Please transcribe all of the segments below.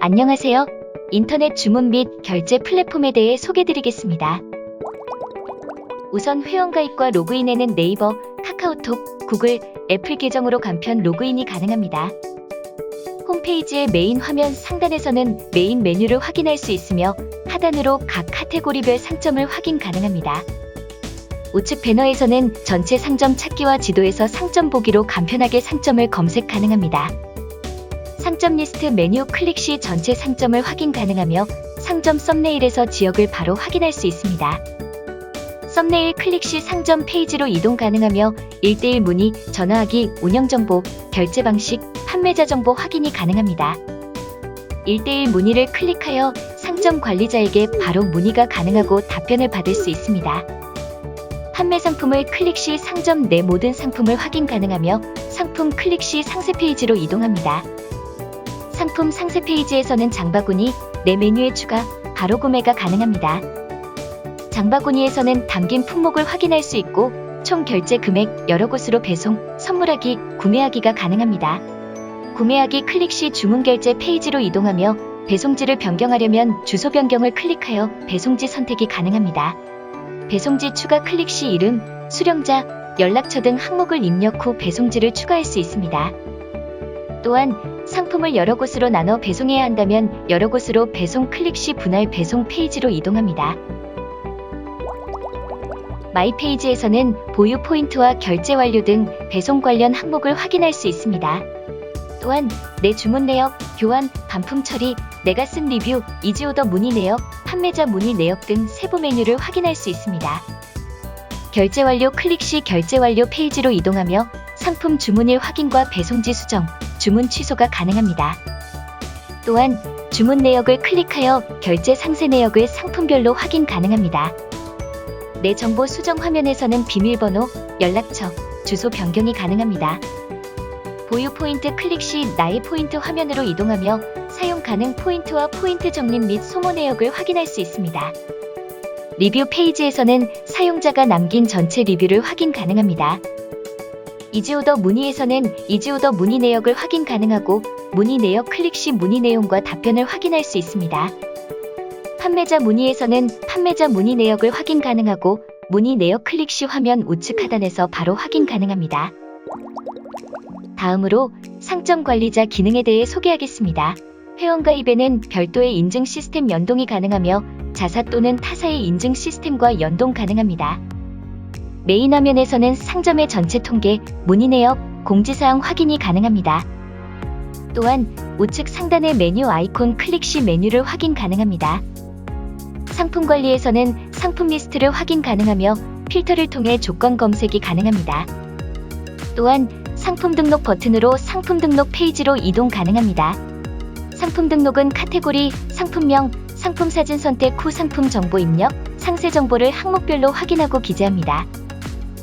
안녕하세요. 인터넷 주문 및 결제 플랫폼에 대해 소개드리겠습니다. 우선 회원가입과 로그인에는 네이버, 카카오톡, 구글, 애플 계정으로 간편 로그인이 가능합니다. 홈페이지의 메인 화면 상단에서는 메인 메뉴를 확인할 수 있으며 하단으로 각 카테고리별 상점을 확인 가능합니다. 우측 배너에서는 전체 상점 찾기와 지도에서 상점 보기로 간편하게 상점을 검색 가능합니다. 상점 리스트 메뉴 클릭 시 전체 상점을 확인 가능하며 상점 썸네일에서 지역을 바로 확인할 수 있습니다. 썸네일 클릭 시 상점 페이지로 이동 가능하며 1대1 문의, 전화하기, 운영 정보, 결제 방식, 판매자 정보 확인이 가능합니다. 1대1 문의를 클릭하여 상점 관리자에게 바로 문의가 가능하고 답변을 받을 수 있습니다. 판매 상품을 클릭 시 상점 내 모든 상품을 확인 가능하며 상품 클릭 시 상세 페이지로 이동합니다. 상품 상세 페이지에서는 장바구니, 내 메뉴에 추가, 바로 구매가 가능합니다. 장바구니에서는 담긴 품목을 확인할 수 있고 총 결제 금액 여러 곳으로 배송, 선물하기, 구매하기가 가능합니다. 구매하기 클릭 시 주문 결제 페이지로 이동하며 배송지를 변경하려면 주소 변경을 클릭하여 배송지 선택이 가능합니다. 배송지 추가 클릭 시 이름, 수령자, 연락처 등 항목을 입력 후 배송지를 추가할 수 있습니다. 또한 상품을 여러 곳으로 나눠 배송해야 한다면 여러 곳으로 배송 클릭 시 분할 배송 페이지로 이동합니다. 마이 페이지에서는 보유 포인트와 결제 완료 등 배송 관련 항목을 확인할 수 있습니다. 또한 내 주문 내역, 교환, 반품 처리, 내가 쓴 리뷰, 이지오더 문의 내역, 판매자 문의 내역 등 세부 메뉴를 확인할 수 있습니다. 결제 완료 클릭 시 결제 완료 페이지로 이동하며 상품 주문일 확인과 배송지 수정, 주문 취소가 가능합니다. 또한 주문 내역을 클릭하여 결제 상세 내역을 상품별로 확인 가능합니다. 내 정보 수정 화면에서는 비밀번호, 연락처, 주소 변경이 가능합니다. 보유 포인트 클릭 시 나의 포인트 화면으로 이동하며 사용 가능 포인트와 포인트 적립 및 소모 내역을 확인할 수 있습니다. 리뷰 페이지에서는 사용자가 남긴 전체 리뷰를 확인 가능합니다. 이지오더 문의에서는 이지오더 문의 내역을 확인 가능하고 문의 내역 클릭 시 문의 내용과 답변을 확인할 수 있습니다. 판매자 문의에서는 판매자 문의 내역을 확인 가능하고 문의 내역 클릭 시 화면 우측 하단에서 바로 확인 가능합니다. 다음으로 상점 관리자 기능에 대해 소개하겠습니다. 회원가입에는 별도의 인증 시스템 연동이 가능하며 자사 또는 타사의 인증 시스템과 연동 가능합니다. 메인 화면에서는 상점의 전체 통계, 문의 내역, 공지사항 확인이 가능합니다. 또한 우측 상단의 메뉴 아이콘 클릭 시 메뉴를 확인 가능합니다. 상품 관리에서는 상품 리스트를 확인 가능하며 필터를 통해 조건 검색이 가능합니다. 또한 상품 등록 버튼으로 상품 등록 페이지로 이동 가능합니다. 상품 등록은 카테고리, 상품명, 상품 사진 선택 후 상품 정보 입력, 상세 정보를 항목별로 확인하고 기재합니다.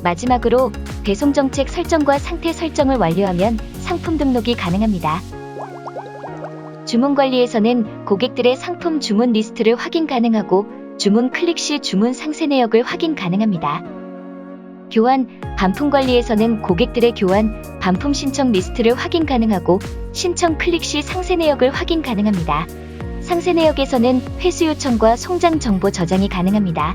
마지막으로 배송 정책 설정과 상태 설정을 완료하면 상품 등록이 가능합니다. 주문 관리에서는 고객들의 상품 주문 리스트를 확인 가능하고 주문 클릭 시 주문 상세 내역을 확인 가능합니다. 교환, 반품 관리에서는 고객들의 교환, 반품 신청 리스트를 확인 가능하고 신청 클릭 시 상세 내역을 확인 가능합니다. 상세 내역에서는 회수 요청과 송장 정보 저장이 가능합니다.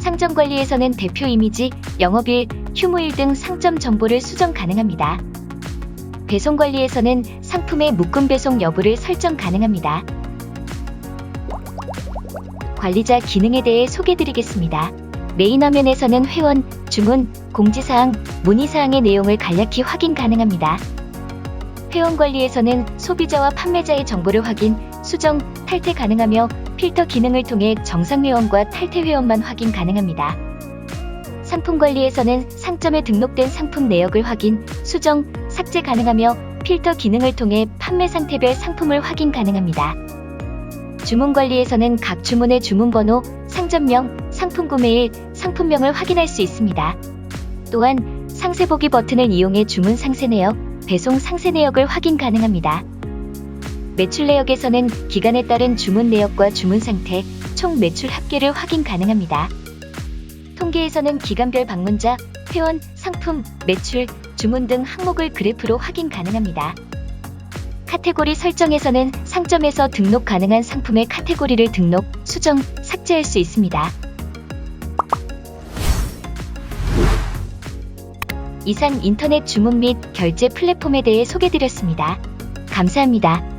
상점 관리에서는 대표 이미지, 영업일, 휴무일 등 상점 정보를 수정 가능합니다. 배송 관리에서는 상품의 묶음 배송 여부를 설정 가능합니다. 관리자 기능에 대해 소개드리겠습니다. 메인 화면에서는 회원, 주문, 공지사항, 문의사항의 내용을 간략히 확인 가능합니다. 회원 관리에서는 소비자와 판매자의 정보를 확인, 수정, 탈퇴 가능하며 필터 기능을 통해 정상 회원과 탈퇴 회원만 확인 가능합니다. 상품 관리에서는 상점에 등록된 상품 내역을 확인, 수정, 삭제 가능하며 필터 기능을 통해 판매 상태별 상품을 확인 가능합니다. 주문 관리에서는 각 주문의 주문 번호, 상점명, 상품 구매일, 상품명을 확인할 수 있습니다. 또한 상세 보기 버튼을 이용해 주문 상세 내역, 배송 상세 내역을 확인 가능합니다. 매출 내역에서는 기간에 따른 주문 내역과 주문 상태, 총 매출 합계를 확인 가능합니다. 통계에서는 기간별 방문자, 회원, 상품, 매출, 주문 등 항목을 그래프로 확인 가능합니다. 카테고리 설정에서는 상점에서 등록 가능한 상품의 카테고리를 등록, 수정, 삭제할 수 있습니다. 이상 인터넷 주문 및 결제 플랫폼에 대해 소개드렸습니다. 감사합니다.